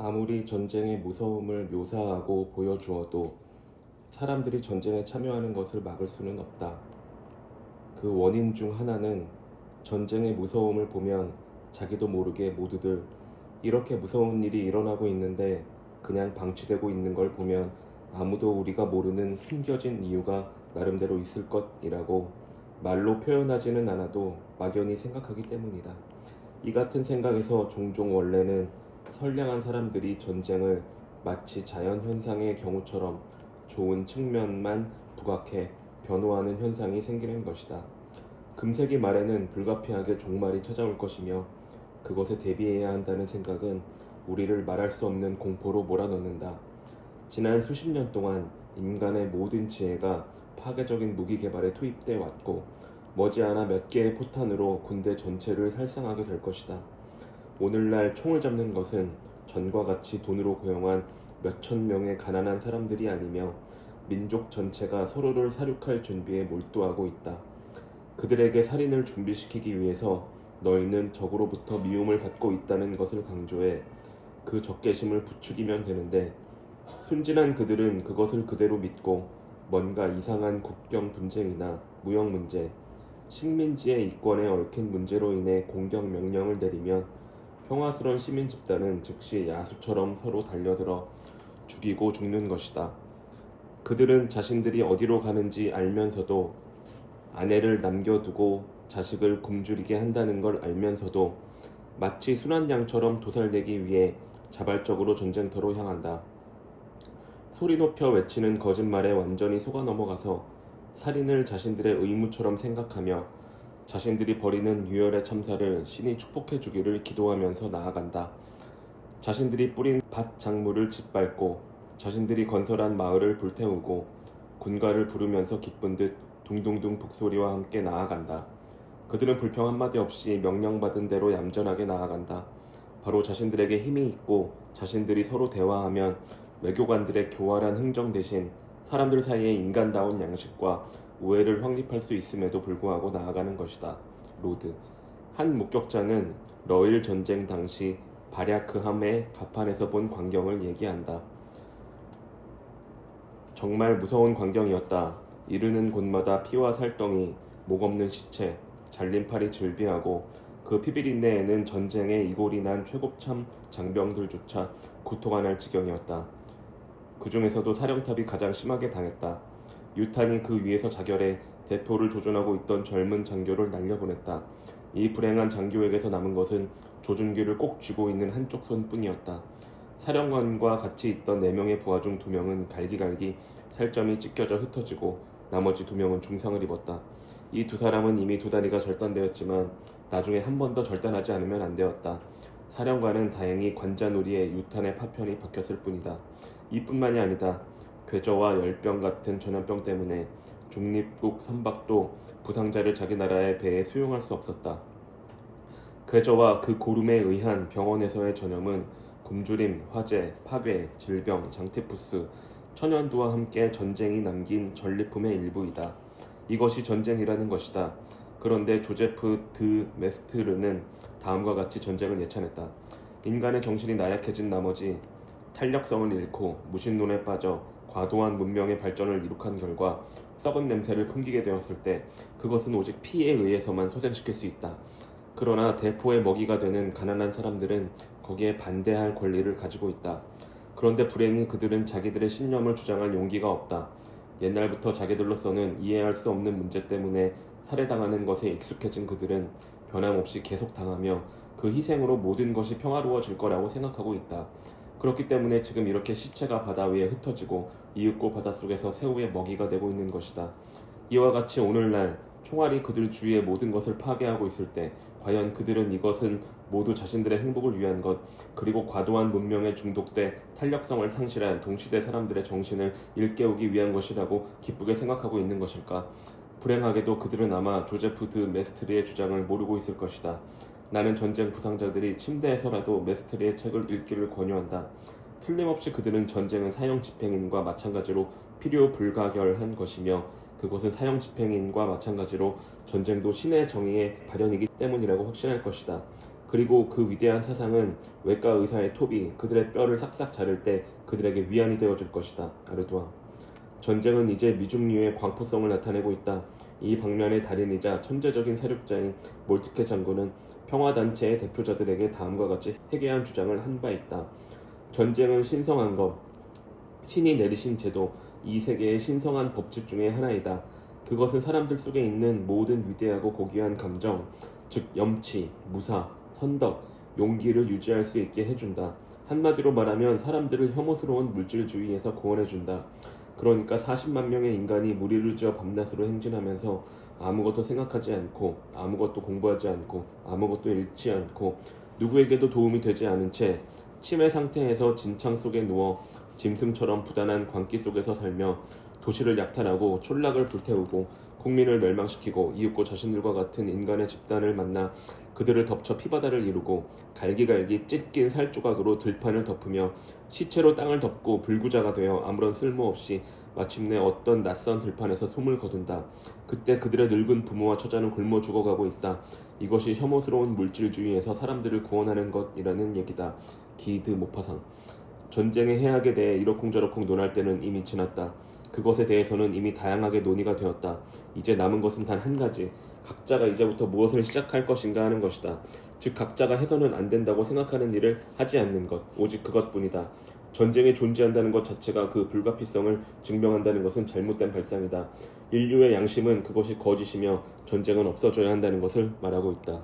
아무리 전쟁의 무서움을 묘사하고 보여주어도 사람들이 전쟁에 참여하는 것을 막을 수는 없다. 그 원인 중 하나는 전쟁의 무서움을 보면 자기도 모르게 모두들 이렇게 무서운 일이 일어나고 있는데 그냥 방치되고 있는 걸 보면 아무도 우리가 모르는 숨겨진 이유가 나름대로 있을 것이라고 말로 표현하지는 않아도 막연히 생각하기 때문이다. 이 같은 생각에서 종종 원래는 선량한 사람들이 전쟁을 마치 자연 현상의 경우처럼 좋은 측면만 부각해 변호하는 현상이 생기는 것이다. 금세기 말에는 불가피하게 종말이 찾아올 것이며 그것에 대비해야 한다는 생각은 우리를 말할 수 없는 공포로 몰아넣는다. 지난 수십 년 동안 인간의 모든 지혜가 파괴적인 무기 개발에 투입돼 왔고 머지않아 몇 개의 포탄으로 군대 전체를 살상하게 될 것이다. 오늘날 총을 잡는 것은 전과 같이 돈으로 고용한 몇천 명의 가난한 사람들이 아니며 민족 전체가 서로를 사륙할 준비에 몰두하고 있다. 그들에게 살인을 준비시키기 위해서 너희는 적으로부터 미움을 받고 있다는 것을 강조해 그 적개심을 부추기면 되는데 순진한 그들은 그것을 그대로 믿고 뭔가 이상한 국경 분쟁이나 무역 문제, 식민지의 이권에 얽힌 문제로 인해 공격 명령을 내리면 평화스러운 시민 집단은 즉시 야수처럼 서로 달려들어 죽이고 죽는 것이다. 그들은 자신들이 어디로 가는지 알면서도 아내를 남겨두고 자식을 굶주리게 한다는 걸 알면서도 마치 순한 양처럼 도살되기 위해 자발적으로 전쟁터로 향한다. 소리 높여 외치는 거짓말에 완전히 속아 넘어가서 살인을 자신들의 의무처럼 생각하며 자신들이 벌이는 유혈의 참사를 신이 축복해 주기를 기도하면서 나아간다. 자신들이 뿌린 밭 작물을 짓밟고 자신들이 건설한 마을을 불태우고 군가를 부르면서 기쁜 듯 둥둥둥 북소리와 함께 나아간다. 그들은 불평 한마디 없이 명령받은 대로 얌전하게 나아간다. 바로 자신들에게 힘이 있고 자신들이 서로 대화하면 외교관들의 교활한 흥정 대신 사람들 사이에 인간다운 양식과 우애를 확립할 수 있음에도 불구하고 나아가는 것이다. 로드. 한 목격자는 러일 전쟁 당시 바랴크함의 가판에서 본 광경을 얘기한다. 정말 무서운 광경이었다. 이르는 곳마다 피와 살덩이, 목 없는 시체, 잘린 팔이 즐비하고 그 피비린내에는 전쟁의 이골이 난 최고참 장병들조차 구토가 날 지경이었다. 그 중에서도 사령탑이 가장 심하게 당했다. 유탄이 그 위에서 자결해 대포를 조준하고 있던 젊은 장교를 날려보냈다. 이 불행한 장교에게서 남은 것은 조준기를 꼭 쥐고 있는 한쪽 손뿐이었다. 사령관과 같이 있던 네 명의 부하 중 두 명은 갈기갈기 살점이 찢겨져 흩어지고 나머지 두 명은 중상을 입었다. 이 두 사람은 이미 두 다리가 절단되었지만 나중에 한 번 더 절단하지 않으면 안 되었다. 사령관은 다행히 관자놀이에 유탄의 파편이 박혔을 뿐이다. 이뿐만이 아니다. 괴저와 열병 같은 전염병 때문에 중립국 선박도 부상자를 자기 나라의 배에 수용할 수 없었다. 괴저와 그 고름에 의한 병원에서의 전염은 굶주림, 화재, 파괴, 질병, 장티푸스, 천연두와 함께 전쟁이 남긴 전리품의 일부이다. 이것이 전쟁이라는 것이다. 그런데 조제프 드 메스트르는 다음과 같이 전쟁을 예찬했다. 인간의 정신이 나약해진 나머지 탄력성을 잃고 무신론에 빠져 과도한 문명의 발전을 이룩한 결과 썩은 냄새를 풍기게 되었을 때 그것은 오직 피에 의해서만 소생시킬 수 있다. 그러나 대포의 먹이가 되는 가난한 사람들은 거기에 반대할 권리를 가지고 있다. 그런데 불행히 그들은 자기들의 신념을 주장할 용기가 없다. 옛날부터 자기들로서는 이해할 수 없는 문제 때문에 살해당하는 것에 익숙해진 그들은 변함없이 계속 당하며 그 희생으로 모든 것이 평화로워질 거라고 생각하고 있다. 그렇기 때문에 지금 이렇게 시체가 바다 위에 흩어지고 이윽고 바닷속에서 새우의 먹이가 되고 있는 것이다. 이와 같이 오늘날 총알이 그들 주위의 모든 것을 파괴하고 있을 때 과연 그들은 이것은 모두 자신들의 행복을 위한 것 그리고 과도한 문명에 중독돼 탄력성을 상실한 동시대 사람들의 정신을 일깨우기 위한 것이라고 기쁘게 생각하고 있는 것일까? 불행하게도 그들은 아마 조제프 드 메스트리의 주장을 모르고 있을 것이다. 나는 전쟁 부상자들이 침대에서라도 메스트리의 책을 읽기를 권유한다. 틀림없이 그들은 전쟁은 사형 집행인과 마찬가지로 필요 불가결한 것이며 그것은 사형 집행인과 마찬가지로 전쟁도 신의 정의의 발현이기 때문이라고 확신할 것이다. 그리고 그 위대한 사상은 외과 의사의 톱이 그들의 뼈를 싹싹 자를 때 그들에게 위안이 되어줄 것이다. 아르도아. 전쟁은 이제 미중류의 광포성을 나타내고 있다. 이 방면의 달인이자 천재적인 사륙자인 몰트케 장군은 평화단체의 대표자들에게 다음과 같이 회개한 주장을 한 바 있다. 전쟁은 신성한 것, 신이 내리신 제도, 이 세계의 신성한 법칙 중의 하나이다. 그것은 사람들 속에 있는 모든 위대하고 고귀한 감정, 즉 염치, 무사, 선덕, 용기를 유지할 수 있게 해준다. 한마디로 말하면 사람들을 혐오스러운 물질주의에서 구원해준다. 그러니까 40만 명의 인간이 무리를 지어 밤낮으로 행진하면서 아무것도 생각하지 않고 아무것도 공부하지 않고 아무것도 읽지 않고 누구에게도 도움이 되지 않은 채 치매 상태에서 진창 속에 누워 짐승처럼 부단한 광기 속에서 살며 도시를 약탈하고 촌락을 불태우고 국민을 멸망시키고 이웃고 자신들과 같은 인간의 집단을 만나 그들을 덮쳐 피바다를 이루고 갈기갈기 찢긴 살조각으로 들판을 덮으며 시체로 땅을 덮고 불구자가 되어 아무런 쓸모없이 마침내 어떤 낯선 들판에서 숨을 거둔다. 그때 그들의 늙은 부모와 처자는 굶어 죽어가고 있다. 이것이 혐오스러운 물질주의에서 사람들을 구원하는 것이라는 얘기다. 기드 모파상. 전쟁의 해악에 대해 이러쿵저러쿵 논할 때는 이미 지났다. 그것에 대해서는 이미 다양하게 논의가 되었다. 이제 남은 것은 단 한 가지. 각자가 이제부터 무엇을 시작할 것인가 하는 것이다. 즉 각자가 해서는 안 된다고 생각하는 일을 하지 않는 것. 오직 그것뿐이다. 전쟁이 존재한다는 것 자체가 그 불가피성을 증명한다는 것은 잘못된 발상이다. 인류의 양심은 그것이 거짓이며 전쟁은 없어져야 한다는 것을 말하고 있다.